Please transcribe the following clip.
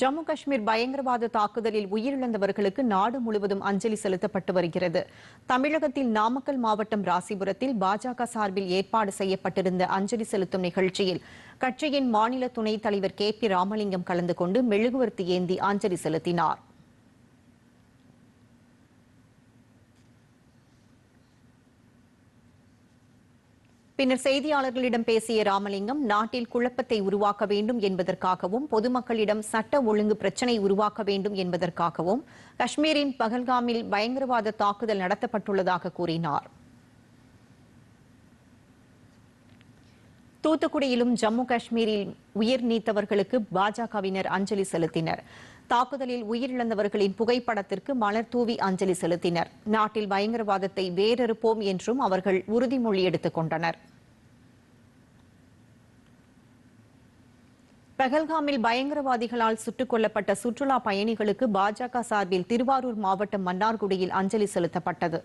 ஜம்மு காஷ்மீர் பயங்கரவாத தாக்குதலில் உயிரிழந்தவர்களுக்கு நாடு முழுவதும் அஞ்சலி செலுத்தப்பட்டு வருகிறது. தமிழகத்தில் நாமக்கல் மாவட்டம் ராசிபுரத்தில் பாஜக சார்பில் ஏற்பாடு செய்யப்பட்டிருந்த அஞ்சலி செலுத்தும் நிகழ்ச்சியில் கட்சியின் மாநில துணைத் தலைவர் கே பி ராமலிங்கம் கலந்து கொண்டு மெழுகுவர்த்தி ஏந்தி அஞ்சலி செலுத்தினார். பின்னர் செய்தியாளர்களிடம் பேசிய ராமலிங்கம் நாட்டில் குழப்பத்தை உருவாக்க வேண்டும் என்பதற்காகவும் பொதுமக்களிடம் சட்ட ஒழுங்கு பிரச்சினை உருவாக்க வேண்டும் என்பதற்காகவும் காஷ்மீரின் பகல்காமில் பயங்கரவாத தாக்குதல் நடத்தப்பட்டுள்ளதாக கூறினார். தூத்துக்குடியிலும் ஜம்மு காஷ்மீரில் உயிர் நீத்தவர்களுக்கு பாஜகவினர் அஞ்சலி செலுத்தினர். தாக்குதலில் உயிரிழந்தவர்களின் புகைப்படத்திற்கு மலர் தூவி அஞ்சலி செலுத்தினர். நாட்டில் பயங்கரவாதத்தை வேரறுப்போம் என்றும் அவர்கள் உறுதிமொழி எடுத்துக் கொண்டனர். பகல்காமில் பயங்கரவாதிகளால் சுட்டுக் கொல்லப்பட்ட சுற்றுலா பயணிகளுக்கு பாஜக சார்பில் திருவாரூர் மாவட்டம் மன்னார்குடியில் அஞ்சலி செலுத்தப்பட்டது.